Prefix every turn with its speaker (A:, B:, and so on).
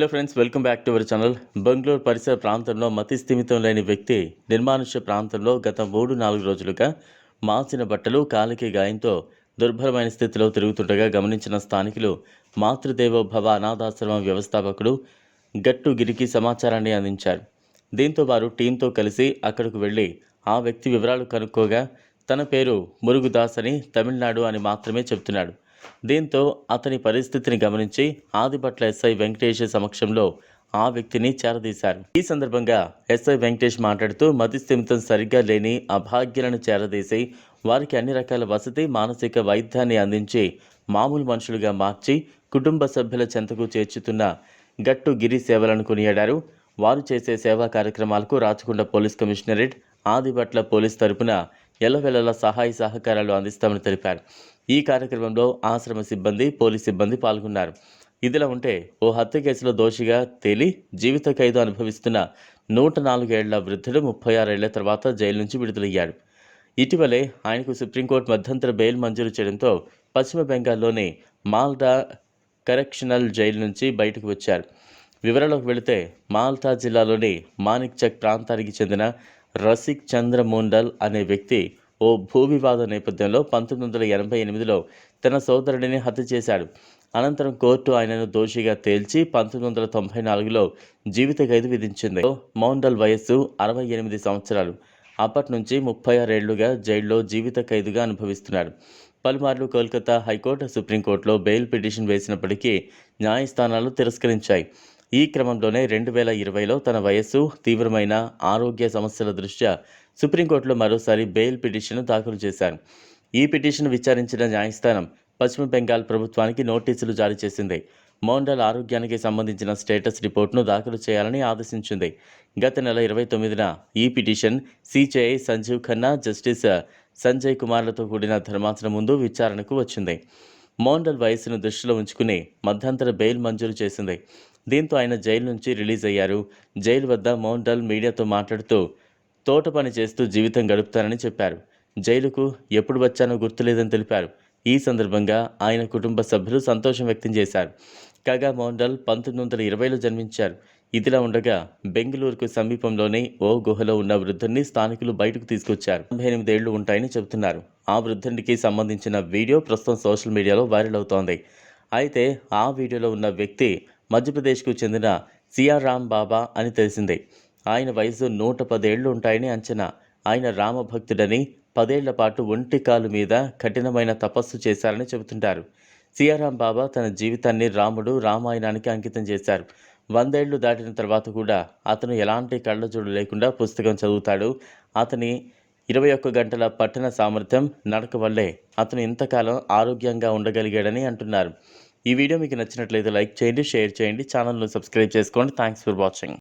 A: Hello friends welcome back to our channel Bengaluru పరిసర ప్రాంతంలో మతి స్థిమితం లేని వ్యక్తి నిర్మానుష్య ప్రాంతంలో గత మూడు నాలుగు రోజులుగా మార్చిన బట్టలు కాలికి గాయంతో దుర్భరమైన స్థితిలో తిరుగుతుండగా గమనించిన స్థానికులు మాతృదేవోభవ అనాథాశ్రమం వ్యవస్థాపకుడు గట్టు గిరికి సమాచారాన్ని అందించారు. దీంతో వారు టీంతో కలిసి అక్కడకు వెళ్ళి ఆ వ్యక్తి వివరాలు కనుక్కోగా తన పేరు మురుగుదాస్ అని తమిళనాడు అని మాత్రమే చెబుతున్నాడు. దీంతో అతని పరిస్థితిని గమనించి ఆదిపట్ల ఎస్ఐ వెంకటేష్ సమక్షంలో ఆ వ్యక్తిని చేరదీశారు. ఈ సందర్భంగా ఎస్ఐ వెంకటేష్ మాట్లాడుతూ మతి స్థిమితం సరిగ్గా లేని అభాగ్యులను చేరదీసి వారికి అన్ని రకాల వసతి మానసిక వైద్యాన్ని అందించి మామూలు మనుషులుగా మార్చి కుటుంబ సభ్యుల చెంతకు చేర్చుతున్న గట్టు గిరి సేవలను కొనియాడారు. వారు చేసే సేవా కార్యక్రమాలకు Rachakonda police commissionerate Adibatla police తరపున ఎల్లవెల్లల సహాయ సహకారాలు అందిస్తామని తెలిపారు. ఈ కార్యక్రమంలో ఆశ్రమ సిబ్బంది పోలీస్ సిబ్బంది పాల్గొన్నారు. ఇదిలా ఉంటే ఓ హత్య కేసులో దోషిగా తేలి జీవిత ఖైదు అనుభవిస్తున్న నూట నాలుగేళ్ళ వృద్ధుడు ముప్పై ఆరేళ్ళ తర్వాత జైలు నుంచి విడుదలయ్యాడు. ఇటీవలే ఆయనకు సుప్రీంకోర్టు మధ్యంతర బెయిల్ మంజూరు చేయడంతో పశ్చిమ బెంగాల్లోని మాల్డా కరెక్షనల్ జైలు నుంచి బయటకు వచ్చారు. వివరాలకు వెళితే మాల్టా జిల్లాలోని మానిక్ చక్ ప్రాంతానికి చెందిన రసిక్ చంద్ర మోండల్ అనే వ్యక్తి ఓ భూ వివాద నేపథ్యంలో పంతొమ్మిది వందల ఎనభై ఎనిమిదిలో తన సోదరుడిని హత్య చేశాడు. అనంతరం కోర్టు ఆయనను దోషిగా తేల్చి పంతొమ్మిది వందల తొంభై నాలుగులో జీవిత ఖైదు విధించింది. మౌండల్ వయస్సు అరవై ఎనిమిది సంవత్సరాలు. అప్పటి నుంచి ముప్పై ఆరేళ్ళుగా జైల్లో జీవిత ఖైదుగా అనుభవిస్తున్నాడు. పలుమార్లు కోల్కతా హైకోర్టు సుప్రీంకోర్టులో బెయిల్ పిటిషన్ వేసినప్పటికీ న్యాయస్థానాలు తిరస్కరించాయి. ఈ క్రమంలోనే రెండు వేల ఇరవైలో తన వయస్సు తీవ్రమైన ఆరోగ్య సమస్యల దృష్ట్యా సుప్రీంకోర్టులో మరోసారి బెయిల్ పిటిషన్ దాఖలు చేశారు. ఈ పిటిషన్ విచారించిన న్యాయస్థానం పశ్చిమ బెంగాల్ ప్రభుత్వానికి నోటీసులు జారీ చేసింది. మోండల్ ఆరోగ్యానికి సంబంధించిన స్టేటస్ రిపోర్ట్ను దాఖలు చేయాలని ఆదేశించింది. గత నెల ఇరవై తొమ్మిదిన ఈ petition CJI Sanjiv Khanna justice Sanjay కుమార్లతో కూడిన ధర్మాసనం ముందు విచారణకు వచ్చింది. మోండల్ వయసును దృష్టిలో ఉంచుకుని మధ్యంతర బెయిల్ మంజూరు చేసింది. దీంతో ఆయన జైలు నుంచి రిలీజ్ అయ్యారు. జైలు వద్ద మోండల్ మీడియాతో మాట్లాడుతూ తోట పని చేస్తూ జీవితం గడుపుతారని చెప్పారు. జైలుకు ఎప్పుడు వచ్చానో గుర్తులేదని తెలిపారు. ఈ సందర్భంగా ఆయన కుటుంబ సభ్యులు సంతోషం వ్యక్తం చేశారు. కాగా మోండల్ పంతొమ్మిది వందల ఇరవైలో జన్మించారు. ఇదిలా ఉండగా బెంగళూరుకు సమీపంలోనే ఓ గుహలో ఉన్న వృద్ధుడిని స్థానికులు బయటకు తీసుకొచ్చారు. తొంభై ఎనిమిదేళ్ళు ఉంటాయని చెబుతున్నారు. ఆ వృద్ధుడికి సంబంధించిన వీడియో ప్రస్తుతం సోషల్ మీడియాలో వైరల్ అవుతోంది. అయితే ఆ వీడియోలో ఉన్న వ్యక్తి మధ్యప్రదేశ్కు చెందిన సిఆర్ రామ్ బాబా అని తెలిసింది. ఆయన వయసు నూట పదేళ్ళు ఉంటాయని అంచనా. ఆయన రామభక్తుడని పదేళ్ళ పాటు ఒంటి కాలు మీద కఠినమైన తపస్సు చేశారని చెబుతుంటారు. సియారాం బాబా తన జీవితాన్ని రాముడు రామాయణానికి అంకితం చేశారు. వందేళ్ళు దాటిన తర్వాత కూడా అతను ఎలాంటి కళ్ళజోడు లేకుండా పుస్తకం చదువుతాడు. అతని ఇరవై ఒక్క గంటల పట్టణ సామర్థ్యం నడక వల్లే అతను ఇంతకాలం ఆరోగ్యంగా ఉండగలిగాడని అంటున్నారు. ఈ వీడియో మీకు నచ్చినట్లయితే లైక్ చేయండి షేర్ చేయండి ఛానల్ను సబ్స్క్రైబ్ చేసుకోండి. Thanks for watching